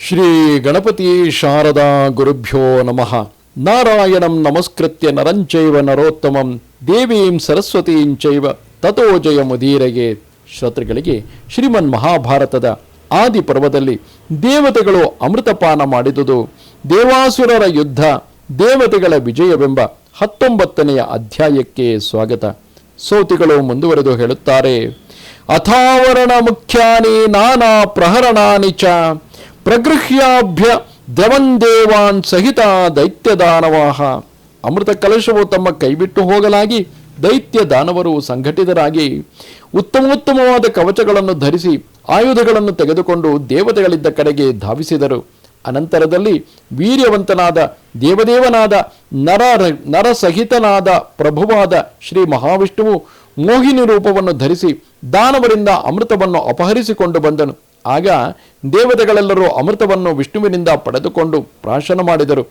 ಶ್ರೀ ಗಣಪತಿ ಶಾರದಾ ಗುರುಭ್ಯೋ ನಮಃ. ನಾರಾಯಣಂ ನಮಸ್ಕೃತ್ಯ ನರಂಚೈವ ನರೋತ್ತಮಂ, ದೇವೀಂ ಸರಸ್ವತೀಂ ಚೈವ ತಥೋ ಜಯ ಮುದೀರಗೆ. ಶ್ರೋತೃಗಳಿಗೆ ಶ್ರೀಮನ್ ಮಹಾಭಾರತದ ಆದಿ ಪರ್ವದಲ್ಲಿ ದೇವತೆಗಳು ಅಮೃತಪಾನ ಮಾಡಿದುದು. ದೇವಾಸುರರ ಯುದ್ಧ, ದೇವತೆಗಳ ವಿಜಯವೆಂಬ ಹತ್ತೊಂಬತ್ತನೆಯ ಅಧ್ಯಾಯಕ್ಕೆ ಸ್ವಾಗತ. ಸೋತಿಗಳು ಮುಂದುವರೆದು ಹೇಳುತ್ತಾರೆ, ಅಥಾವರಣ ಮುಖ್ಯಾನಿ ನಾನಾ ಪ್ರಹರಣಾನಿ ಚ ಪ್ರಗೃಹ್ಯಾಭ್ಯ ದೇವಾನ್ ಸಹಿತ ದೈತ್ಯ ದಾನವಾಹ. ಅಮೃತ ಕಲಶವು ತಮ್ಮ ಕೈಬಿಟ್ಟು ಹೋಗಲಾಗಿ ದೈತ್ಯ ದಾನವರು ಸಂಘಟಿತರಾಗಿ ಉತ್ತಮೋತ್ತಮವಾದ ಕವಚಗಳನ್ನು ಧರಿಸಿ ಆಯುಧಗಳನ್ನು ತೆಗೆದುಕೊಂಡು ದೇವತೆಗಳಿದ್ದ ಕಡೆಗೆ ಧಾವಿಸಿದರು. ಅನಂತರದಲ್ಲಿ ವೀರ್ಯವಂತನಾದ ದೇವದೇವನಾದ ನರ ನರಸಹಿತನಾದ ಪ್ರಭುವಾದ ಶ್ರೀ ಮಹಾವಿಷ್ಣುವು ಮೋಹಿನಿ ರೂಪವನ್ನು ಧರಿಸಿ ದಾನವರಿಂದ ಅಮೃತವನ್ನು ಅಪಹರಿಸಿಕೊಂಡು ಬಂದನು. ಆಗ ದೇವತೆಗಳೆಲ್ಲರೂ ಅಮೃತವನ್ನು ವಿಷ್ಣುವಿನಿಂದ ಪಡೆದುಕೊಂಡು ಪ್ರಾಶನ ಮಾಡಿದರು.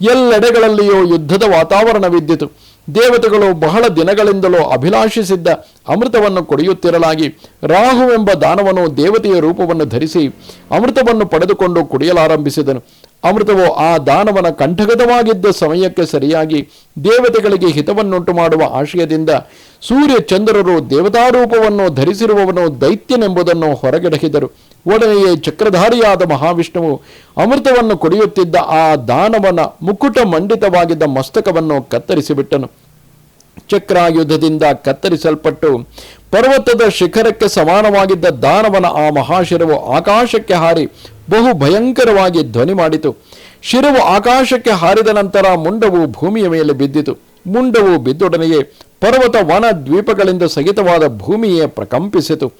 ಎಲ್ಲೆಡೆಗಳಲ್ಲಿಯೂ ಯುದ್ಧದ ವಾತಾವರಣವಿದ್ದಿತು. ದೇವತೆಗಳು ಬಹಳ ದಿನಗಳಿಂದಲೂ ಅಭಿಲಾಷಿಸಿದ್ದ ಅಮೃತವನ್ನು ಕುಡಿಯುತ್ತಿರಲಾಗಿ ರಾಹುವೆಂಬ ದಾನವನು ದೇವತೆಯ ರೂಪವನ್ನು ಧರಿಸಿ ಅಮೃತವನ್ನು ಪಡೆದುಕೊಂಡು ಕುಡಿಯಲಾರಂಭಿಸಿದನು. ಅಮೃತವು, ಆ ದಾನವನ ಕಂಠಗತವಾಗಿದ್ದ ಸಮಯಕ್ಕೆ ಸರಿಯಾಗಿ ದೇವತೆಗಳಿಗೆ ಹಿತವನ್ನುಂಟು ಮಾಡುವ ಆಶಯದಿಂದ ಸೂರ್ಯ ಚಂದ್ರರು ದೇವತಾರೂಪವನ್ನು ಧರಿಸಿರುವವನು ದೈತ್ಯನೆಂಬುದನ್ನು ಹೊರಗೆಡಹಿದರು. ಒಡನೆಯೇ ಚಕ್ರಧಾರಿಯಾದ ಮಹಾವಿಷ್ಣುವು ಅಮೃತವನ್ನು ಕುಡಿಯುತ್ತಿದ್ದ ಆ ದಾನವನ ಮುಕುಟ ಮಂಡಿತವಾಗಿದ್ದ ಮಸ್ತಕವನ್ನು ಕತ್ತರಿಸಿಬಿಟ್ಟನು. ಚಕ್ರಾಯುಧದಿಂದ ಕತ್ತರಿಸಲ್ಪಟ್ಟು ಪರ್ವತದ ಶಿಖರಕ್ಕೆ ಸಮಾನವಾಗಿದ್ದ ದಾನವನ ಆ ಮಹಾಶಿರವು ಆಕಾಶಕ್ಕೆ ಹಾರಿ ಬಹು ಭಯಂಕರವಾಗಿ ಧ್ವನಿ ಮಾಡಿತು. ಶಿರವು ಆಕಾಶಕ್ಕೆ ಹಾರಿದ ನಂತರ ಮುಂಡವು ಭೂಮಿಯ ಮೇಲೆ ಬಿದ್ದಿತು. ಮುಂಡವು ಬಿದ್ದೊಡನೆಯೇ ಪರ್ವತ ವನ ದ್ವೀಪಗಳಿಂದ ಸಹಿತವಾದ ಭೂಮಿಯೇ ಪ್ರಕಂಪಿಸಿತು.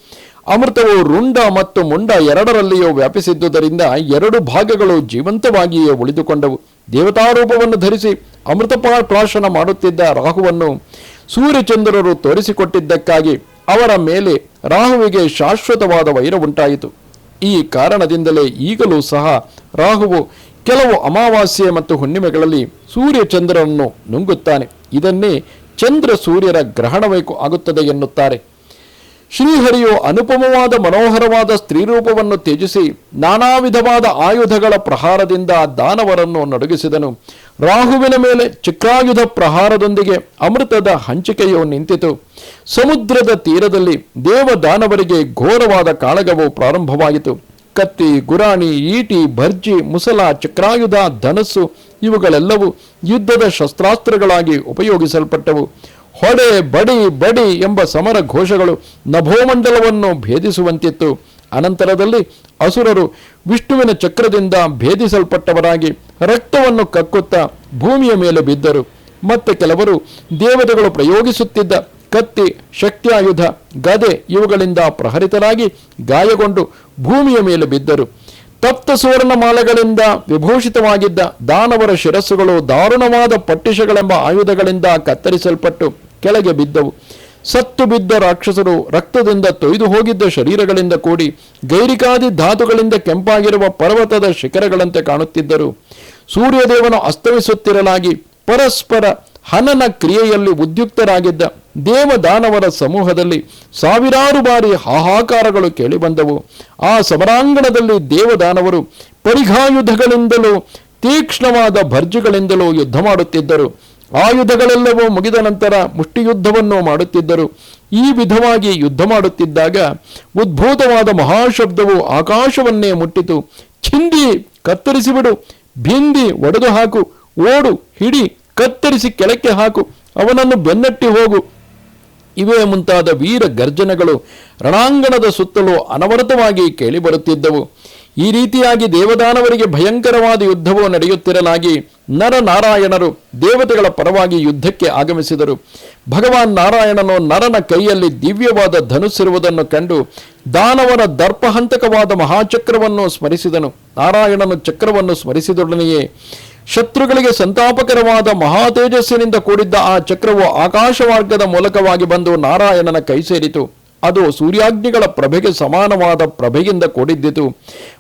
ಅಮೃತವು ರುಂಡ ಮತ್ತು ಮುಂಡ ಎರಡರಲ್ಲಿಯೂ ವ್ಯಾಪಿಸಿದ್ದುದರಿಂದ ಎರಡು ಭಾಗಗಳು ಜೀವಂತವಾಗಿಯೇ ಉಳಿದುಕೊಂಡವು. ದೇವತಾರೂಪವನ್ನು ಧರಿಸಿ ಅಮೃತ ಪ್ರಾಶನ ಮಾಡುತ್ತಿದ್ದ ರಾಹುವನ್ನು ಸೂರ್ಯಚಂದ್ರರು ತೋರಿಸಿಕೊಟ್ಟಿದ್ದಕ್ಕಾಗಿ ಅವರ ಮೇಲೆ ರಾಹುವಿಗೆ ಶಾಶ್ವತವಾದ ವೈರ ಉಂಟಾಯಿತು. ಈ ಕಾರಣದಿಂದಲೇ ಈಗಲೂ ಸಹ ರಾಹುವು ಕೆಲವು ಅಮಾವಾಸ್ಯೆ ಮತ್ತು ಹುಣ್ಣಿಮೆಗಳಲ್ಲಿ ಸೂರ್ಯ ಚಂದ್ರನನ್ನು ನುಂಗುತ್ತಾನೆ. ಇದನ್ನೇ ಚಂದ್ರ ಸೂರ್ಯರ ಗ್ರಹಣವೈಕು ಆಗುತ್ತದೆ ಎನ್ನುತ್ತಾರೆ. ಶ್ರೀಹರಿಯು ಅನುಪಮವಾದ ಮನೋಹರವಾದ ಸ್ತ್ರೀರೂಪವನ್ನು ತ್ಯಜಿಸಿ ನಾನಾ ವಿಧವಾದ ಆಯುಧಗಳ ಪ್ರಹಾರದಿಂದ ದಾನವರನ್ನು ನಡುಗಿಸಿದನು. ರಾಹುವಿನ ಮೇಲೆ ಚಕ್ರಾಯುಧ ಪ್ರಹಾರದೊಂದಿಗೆ ಅಮೃತದ ಹಂಚಿಕೆಯು ನಿಂತಿತು. ಸಮುದ್ರದ ತೀರದಲ್ಲಿ ದೇವ ದಾನವರಿಗೆ ಘೋರವಾದ ಕಾಳಗವು ಪ್ರಾರಂಭವಾಯಿತು. ಕತ್ತಿ, ಗುರಾಣಿ, ಈಟಿ, ಭರ್ಜಿ, ಮುಸಲ, ಚಕ್ರಾಯುಧ, ಧನಸ್ಸು ಇವುಗಳೆಲ್ಲವೂ ಯುದ್ಧದ ಶಸ್ತ್ರಾಸ್ತ್ರಗಳಾಗಿ ಉಪಯೋಗಿಸಲ್ಪಟ್ಟವು. ಹೊಡೆ ಬಡಿ ಬಡಿ ಎಂಬ ಸಮರ ಘೋಷಗಳು ನಭೋಮಂಡಲವನ್ನು ಭೇದಿಸುವಂತಿತ್ತು. ಅನಂತರದಲ್ಲಿ ಅಸುರರು ವಿಷ್ಣುವಿನ ಚಕ್ರದಿಂದ ಭೇದಿಸಲ್ಪಟ್ಟವರಾಗಿ ರಕ್ತವನ್ನು ಕಕ್ಕುತ್ತಾ ಭೂಮಿಯ ಮೇಲೆ ಬಿದ್ದರು. ಮತ್ತೆ ಕೆಲವರು ದೇವತೆಗಳು ಪ್ರಯೋಗಿಸುತ್ತಿದ್ದ ಕತ್ತಿ, ಶಕ್ತಿಯಾಯುಧ, ಗದೆ ಇವುಗಳಿಂದ ಪ್ರಹರಿತರಾಗಿ ಗಾಯಗೊಂಡು ಭೂಮಿಯ ಮೇಲೆ ಬಿದ್ದರು. ತಪ್ತ ಸುವರ್ಣ ಮಾಲೆಗಳಿಂದ ವಿಭೂಷಿತವಾಗಿದ್ದ ದಾನವರ ಶಿರಸ್ಸುಗಳು ದಾರುಣವಾದ ಪಟ್ಟಿಷಗಳೆಂಬ ಆಯುಧಗಳಿಂದ ಕತ್ತರಿಸಲ್ಪಟ್ಟು ಕೆಳಗೆ ಬಿದ್ದವು. ಸತ್ತು ಬಿದ್ದ ರಾಕ್ಷಸರು ರಕ್ತದಿಂದ ತೊಯ್ದು ಹೋಗಿದ್ದ ಶರೀರಗಳಿಂದ ಕೂಡಿ ಗೈರಿಕಾದಿ ಧಾತುಗಳಿಂದ ಕೆಂಪಾಗಿರುವ ಪರ್ವತದ ಶಿಖರಗಳಂತೆ ಕಾಣುತ್ತಿದ್ದರು. ಸೂರ್ಯದೇವನು ಅಸ್ತಮಿಸುತ್ತಿರಲಾಗಿ ಪರಸ್ಪರ ಹನನ ಕ್ರಿಯೆಯಲ್ಲಿ ಉದ್ಯುಕ್ತರಾಗಿದ್ದ ದೇವದಾನವರ ಸಮೂಹದಲ್ಲಿ ಸಾವಿರಾರು ಬಾರಿ ಹಾಹಾಕಾರಗಳು ಕೇಳಿಬಂದವು. ಆ ಸಮರಾಂಗಣದಲ್ಲಿ ದೇವದಾನವರು ಪರಿಘಾಯುಧಗಳಿಂದಲೂ ತೀಕ್ಷ್ಣವಾದ ಭರ್ಜಿಗಳಿಂದಲೂ ಯುದ್ಧ ಮಾಡುತ್ತಿದ್ದರು. ಆಯುಧಗಳೆಲ್ಲವೂ ಮುಗಿದ ನಂತರ ಮುಷ್ಟಿಯುದ್ಧವನ್ನು ಮಾಡುತ್ತಿದ್ದರು. ಈ ವಿಧವಾಗಿ ಯುದ್ಧ ಮಾಡುತ್ತಿದ್ದಾಗ ಉದ್ಭೂತವಾದ ಮಹಾಶಬ್ದವು ಆಕಾಶವನ್ನೇ ಮುಟ್ಟಿತು. ಚಿಂದಿ ಕತ್ತರಿಸಿಬಿಡು ಬಿಂದಿ ಒಡೆದು ಹಾಕು, ಓಡು, ಹಿಡಿ, ಕತ್ತರಿಸಿ ಕೆಳಕ್ಕೆ ಹಾಕು, ಅವನನ್ನು ಬೆನ್ನಟ್ಟಿ ಹೋಗು. ಇವೇ ಮುಂತಾದ ವೀರ ಗರ್ಜನೆಗಳು ರಣಾಂಗಣದ ಸುತ್ತಲೂ ಅನವರತವಾಗಿ ಕೇಳಿಬರುತ್ತಿದ್ದವು. ಈ ರೀತಿಯಾಗಿ ದೇವದಾನವರಿಗೆ ಭಯಂಕರವಾದ ಯುದ್ಧವು ನಡೆಯುತ್ತಿರಲಾಗಿ ನರನಾರಾಯಣರು ದೇವತೆಗಳ ಪರವಾಗಿ ಯುದ್ಧಕ್ಕೆ ಆಗಮಿಸಿದರು. ಭಗವಾನ್ ನಾರಾಯಣನು ನರನ ಕೈಯಲ್ಲಿ ದಿವ್ಯವಾದ ಧನುಸ್ಸಿರುವುದನ್ನು ಕಂಡು ದಾನವರ ದರ್ಪಹಂತಕವಾದ ಮಹಾಚಕ್ರವನ್ನು ಸ್ಮರಿಸಿದನು. ನಾರಾಯಣನು ಚಕ್ರವನ್ನು ಸ್ಮರಿಸಿದೊಡನೆಯೇ ಶತ್ರುಗಳಿಗೆ ಸಂತಾಪಕರವಾದ ಮಹಾತೇಜಸ್ಸಿನಿಂದ ಕೂಡಿದ್ದ ಆ ಚಕ್ರವು ಆಕಾಶಮಾರ್ಗದ ಮೂಲಕವಾಗಿ ಬಂದು ನಾರಾಯಣನ ಕೈ ಸೇರಿತು. ಅದು ಸೂರ್ಯಾಗ್ನಿಗಳ ಪ್ರಭೆಗೆ ಸಮಾನವಾದ ಪ್ರಭೆಯಿಂದ ಕೂಡಿದ್ದಿತು.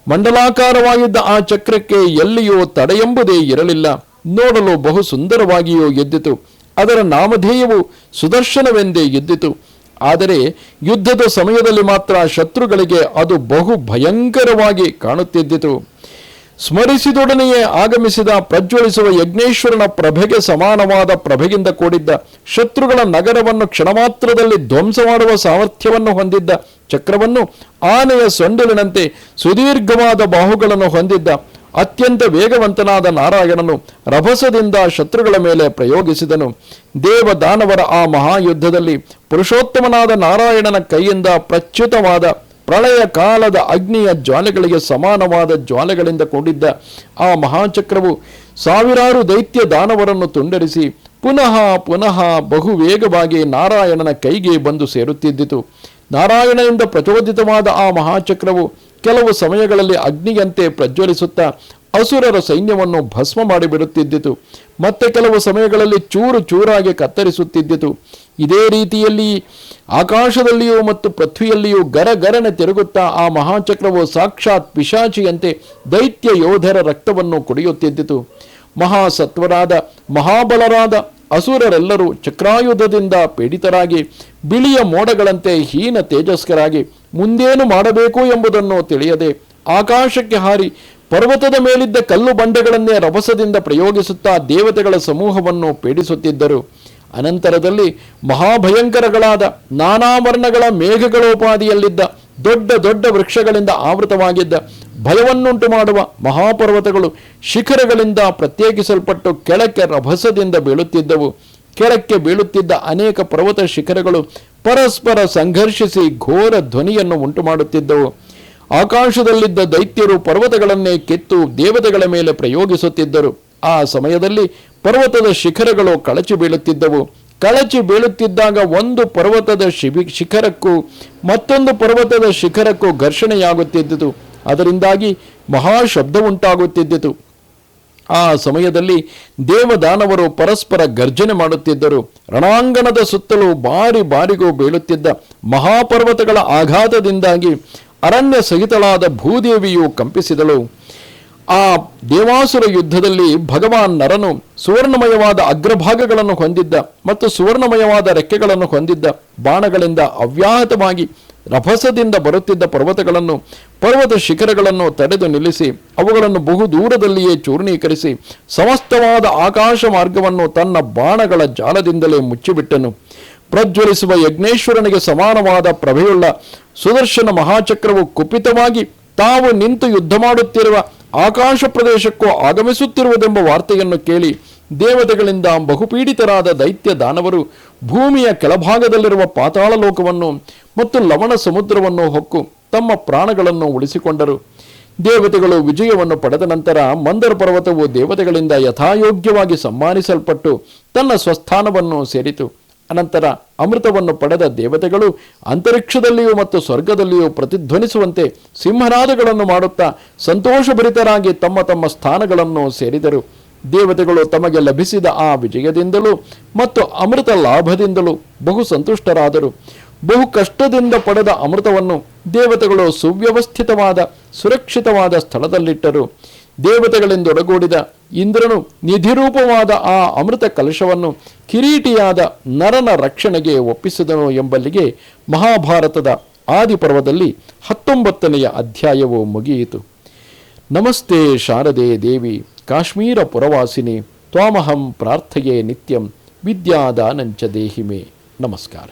ಮಂಡಲಾಕಾರವಾಗಿದ್ದ ಆ ಚಕ್ರಕ್ಕೆ ಎಲ್ಲಿಯೋ ತಡೆಯೆಂಬುದೇ ಇರಲಿಲ್ಲ. ನೋಡಲು ಬಹು ಸುಂದರವಾಗಿಯೂ ಎದ್ದಿತು. ಅದರ ನಾಮಧೇಯವು ಸುದರ್ಶನವೆಂದೇ ಎದ್ದಿತು. ಆದರೆ ಯುದ್ಧದ ಸಮಯದಲ್ಲಿ ಮಾತ್ರ ಶತ್ರುಗಳಿಗೆ ಅದು ಬಹು ಭಯಂಕರವಾಗಿ ಕಾಣುತ್ತಿದ್ದಿತು. ಸ್ಮರಿಸಿದೊಡನೆಯೇ ಆಗಮಿಸಿದ ಪ್ರಜ್ವಲಿಸುವ ಯಜ್ಞೇಶ್ವರನ ಪ್ರಭೆಗೆ ಸಮಾನವಾದ ಪ್ರಭೆಗಿಂದ ಕೂಡಿದ್ದ ಶತ್ರುಗಳ ನಗರವನ್ನು ಕ್ಷಣಮಾತ್ರದಲ್ಲಿ ಧ್ವಂಸ ಮಾಡುವ ಸಾಮರ್ಥ್ಯವನ್ನು ಹೊಂದಿದ್ದ ಚಕ್ರವನ್ನು ಆನೆಯ ಸೊಂಡಿಲಿನಂತೆ ಸುದೀರ್ಘವಾದ ಬಾಹುಗಳನ್ನು ಹೊಂದಿದ್ದ ಅತ್ಯಂತ ವೇಗವಂತನಾದ ನಾರಾಯಣನು ರಭಸದಿಂದ ಶತ್ರುಗಳ ಮೇಲೆ ಪ್ರಯೋಗಿಸಿದನು. ದೇವ ದಾನವರ ಆ ಮಹಾಯುದ್ಧದಲ್ಲಿ ಪುರುಷೋತ್ತಮನಾದ ನಾರಾಯಣನ ಕೈಯಿಂದ ಪ್ರಚ್ಯುತವಾದ ಪ್ರಳಯ ಕಾಲದ ಅಗ್ನಿಯ ಜ್ವಾಲೆಗಳಿಗೆ ಸಮಾನವಾದ ಜ್ವಾಲೆಗಳಿಂದ ಕೂಡಿದ್ದ ಆ ಮಹಾಚಕ್ರವು ಸಾವಿರಾರು ದೈತ್ಯ ದಾನವರನ್ನು ತುಂಡರಿಸಿ ಪುನಃ ಪುನಃ ಬಹು ವೇಗವಾಗಿ ನಾರಾಯಣನ ಕೈಗೆ ಬಂದು ಸೇರುತ್ತಿದ್ದಿತು. ನಾರಾಯಣನಿಂದ ಪ್ರಚೋದಿತವಾದ ಆ ಮಹಾಚಕ್ರವು ಕೆಲವು ಸಮಯಗಳಲ್ಲಿ ಅಗ್ನಿಯಂತೆ ಪ್ರಜ್ವಲಿಸುತ್ತಾ ಅಸುರರ ಸೈನ್ಯವನ್ನು ಭಸ್ಮ ಮಾಡಿಬಿಡುತ್ತಿದ್ದಿತು. ಮತ್ತೆ ಕೆಲವು ಸಮಯಗಳಲ್ಲಿ ಚೂರು ಚೂರಾಗಿ ಕತ್ತರಿಸುತ್ತಿದ್ದಿತು. ಇದೇ ರೀತಿಯಲ್ಲಿ ಆಕಾಶದಲ್ಲಿಯೂ ಮತ್ತು ಪೃಥ್ವಿಯಲ್ಲಿಯೂ ಗರಗರನೆ ತಿರುಗುತ್ತಾ ಆ ಮಹಾಚಕ್ರವು ಸಾಕ್ಷಾತ್ ಪಿಶಾಚಿಯಂತೆ ದೈತ್ಯ ಯೋಧರ ರಕ್ತವನ್ನು ಕುಡಿಯುತ್ತಿದ್ದಿತು. ಮಹಾಸತ್ವರಾದ, ಮಹಾಬಲರಾದ ಅಸುರರೆಲ್ಲರೂ ಚಕ್ರಾಯುಧದಿಂದ ಪೀಡಿತರಾಗಿ, ಬಿಳಿಯ ಮೋಡಗಳಂತೆ ಹೀನ ತೇಜಸ್ಕರಾಗಿ ಮುಂದೇನು ಮಾಡಬೇಕು ಎಂಬುದನ್ನು ತಿಳಿಯದೆ ಆಕಾಶಕ್ಕೆ ಹಾರಿ ಪರ್ವತದ ಮೇಲಿದ್ದ ಕಲ್ಲು ಬಂಡೆಗಳನ್ನೇ ರಭಸದಿಂದ ಪ್ರಯೋಗಿಸುತ್ತಾ ದೇವತೆಗಳ ಸಮೂಹವನ್ನು ಪೀಡಿಸುತ್ತಿದ್ದರು. ಅನಂತರದಲ್ಲಿ ಮಹಾಭಯಂಕರಗಳಾದ ನಾನಾ ವರ್ಣಗಳ ಮೇಘಗಳೋಪಾದಿಯಲ್ಲಿದ್ದ ದೊಡ್ಡ ದೊಡ್ಡ ವೃಕ್ಷಗಳಿಂದ ಆವೃತವಾಗಿದ್ದ ಭಯವನ್ನುಂಟು ಮಾಡುವ ಮಹಾಪರ್ವತಗಳು ಶಿಖರಗಳಿಂದ ಪ್ರತ್ಯೇಕಿಸಲ್ಪಟ್ಟು ಕೆಳಕ್ಕೆ ರಭಸದಿಂದ ಬೀಳುತ್ತಿದ್ದವು. ಕೆಳಕ್ಕೆ ಬೀಳುತ್ತಿದ್ದ ಅನೇಕ ಪರ್ವತ ಶಿಖರಗಳು ಪರಸ್ಪರ ಸಂಘರ್ಷಿಸಿ ಘೋರ ಧ್ವನಿಯನ್ನು ಉಂಟು ಮಾಡುತ್ತಿದ್ದವು ಆಕಾಶದಲ್ಲಿದ್ದ ದೈತ್ಯರು ಪರ್ವತಗಳನ್ನೇ ಕೆತ್ತು ದೇವತೆಗಳ ಮೇಲೆ ಪ್ರಯೋಗಿಸುತ್ತಿದ್ದರು. ಆ ಸಮಯದಲ್ಲಿ ಪರ್ವತದ ಶಿಖರಗಳು ಕಳಚಿ ಬೀಳುತ್ತಿದ್ದವು. ಕಳಚಿ ಬೀಳುತ್ತಿದ್ದಾಗ ಒಂದು ಪರ್ವತದ ಶಿಬಿ ಶಿಖರಕ್ಕೂ ಮತ್ತೊಂದು ಪರ್ವತದ ಶಿಖರಕ್ಕೂ ಘರ್ಷಣೆಯಾಗುತ್ತಿದ್ದಿತು ಅದರಿಂದಾಗಿ ಮಹಾ ಶಬ್ದ ಉಂಟಾಗುತ್ತಿದ್ದಿತು ಆ ಸಮಯದಲ್ಲಿ ದೇವದಾನವರು ಪರಸ್ಪರ ಗರ್ಜನೆ ಮಾಡುತ್ತಿದ್ದರು. ರಣಾಂಗಣದ ಸುತ್ತಲೂ ಬಾರಿ ಬಾರಿಗೂ ಬೀಳುತ್ತಿದ್ದ ಮಹಾಪರ್ವತಗಳ ಆಘಾತದಿಂದಾಗಿ ಅರಣ್ಯ ಸಹಿತಳಾದ ಭೂದೇವಿಯು ಕಂಪಿಸಿದಳು. ಆ ದೇವಾಸುರ ಯುದ್ಧದಲ್ಲಿ ಭಗವಾನ್ ನರನು ಸುವರ್ಣಮಯವಾದ ಅಗ್ರಭಾಗಗಳನ್ನು ಹೊಂದಿದ್ದ ಮತ್ತು ಸುವರ್ಣಮಯವಾದ ರೆಕ್ಕೆಗಳನ್ನು ಹೊಂದಿದ್ದ ಬಾಣಗಳಿಂದ ಅವ್ಯಾಹತವಾಗಿ ರಭಸದಿಂದ ಬರುತ್ತಿದ್ದ ಪರ್ವತಗಳನ್ನು, ಪರ್ವತ ಶಿಖರಗಳನ್ನು ತಡೆದು ನಿಲ್ಲಿಸಿ, ಅವುಗಳನ್ನು ಬಹು ದೂರದಲ್ಲಿಯೇ ಚೂರ್ಣೀಕರಿಸಿ, ಸಮಸ್ತವಾದ ಆಕಾಶ ಮಾರ್ಗವನ್ನು ತನ್ನ ಬಾಣಗಳ ಜಾಲದಿಂದಲೇ ಮುಚ್ಚಿಬಿಟ್ಟನು. ಪ್ರಜ್ವಲಿಸುವ ಯಜ್ಞೇಶ್ವರನಿಗೆ ಸಮಾನವಾದ ಪ್ರಭೆಯುಳ್ಳ ಸುದರ್ಶನ ಮಹಾಚಕ್ರವು ಕುಪಿತವಾಗಿ ತಾವು ನಿಂತು ಯುದ್ಧ ಮಾಡುತ್ತಿರುವ ಆಕಾಶ ಪ್ರದೇಶಕ್ಕೂ ಆಗಮಿಸುತ್ತಿರುವುದೆಂಬ ವಾರ್ತೆಯನ್ನು ಕೇಳಿ ದೇವತೆಗಳಿಂದ ಬಹುಪೀಡಿತರಾದ ದೈತ್ಯ ದಾನವರು ಭೂಮಿಯ ಕೆಳಭಾಗದಲ್ಲಿರುವ ಪಾತಾಳ ಲೋಕವನ್ನು ಮತ್ತು ಲವಣ ಸಮುದ್ರವನ್ನು ಹೊಕ್ಕು ತಮ್ಮ ಪ್ರಾಣಗಳನ್ನು ಉಳಿಸಿಕೊಂಡರು. ದೇವತೆಗಳು ವಿಜಯವನ್ನು ಪಡೆದ ನಂತರ ಮಂದರ ಪರ್ವತವು ದೇವತೆಗಳಿಂದ ಯಥಾಯೋಗ್ಯವಾಗಿ ಸನ್ಮಾನಿಸಲ್ಪಟ್ಟು ತನ್ನ ಸ್ವಸ್ಥಾನವನ್ನು ಸೇರಿತು. ಅನಂತರ ಅಮೃತವನ್ನು ಪಡೆದ ದೇವತೆಗಳು ಅಂತರಿಕ್ಷದಲ್ಲಿಯೂ ಮತ್ತು ಸ್ವರ್ಗದಲ್ಲಿಯೂ ಪ್ರತಿಧ್ವನಿಸುವಂತೆ ಸಿಂಹನಾದಗಳನ್ನು ಮಾಡುತ್ತಾ ಸಂತೋಷಭರಿತರಾಗಿ ತಮ್ಮ ತಮ್ಮ ಸ್ಥಾನಗಳನ್ನು ಸೇರಿದರು. ದೇವತೆಗಳು ತಮಗೆ ಲಭಿಸಿದ ಆ ವಿಜಯದಿಂದಲೂ ಮತ್ತು ಅಮೃತ ಲಾಭದಿಂದಲೂ ಬಹು ಸಂತುಷ್ಟರಾದರು. ಬಹು ಕಷ್ಟದಿಂದ ಪಡೆದ ಅಮೃತವನ್ನು ದೇವತೆಗಳು ಸುವ್ಯವಸ್ಥಿತವಾದ, ಸುರಕ್ಷಿತವಾದ ಸ್ಥಳದಲ್ಲಿಟ್ಟರು. ದೇವತೆಗಳಿಂದೊಡಗೂಡಿದ ಇಂದ್ರನು ನಿಧಿರೂಪವಾದ ಆ ಅಮೃತ ಕಲಶವನ್ನು ಕಿರೀಟಿಯಾದ ನರನ ರಕ್ಷಣೆಗೆ ಒಪ್ಪಿಸಿದನು ಎಂಬಲ್ಲಿಗೆ ಮಹಾಭಾರತದ ಆದಿಪರ್ವದಲ್ಲಿ ಹತ್ತೊಂಬತ್ತನೆಯ ಅಧ್ಯಾಯವು ಮುಗಿಯಿತು. ನಮಸ್ತೆ ಶಾರದೆ ದೇವಿ, ಕಾಶ್ಮೀರ ಪುರವಾಸಿನಿ, ತ್ವಾಮಹಂ ಪ್ರಾರ್ಥೆಯೇ ನಿತ್ಯಂ, ವಿದ್ಯಾದಾನಂಚ ದೇಹಿಮೆ. ನಮಸ್ಕಾರ.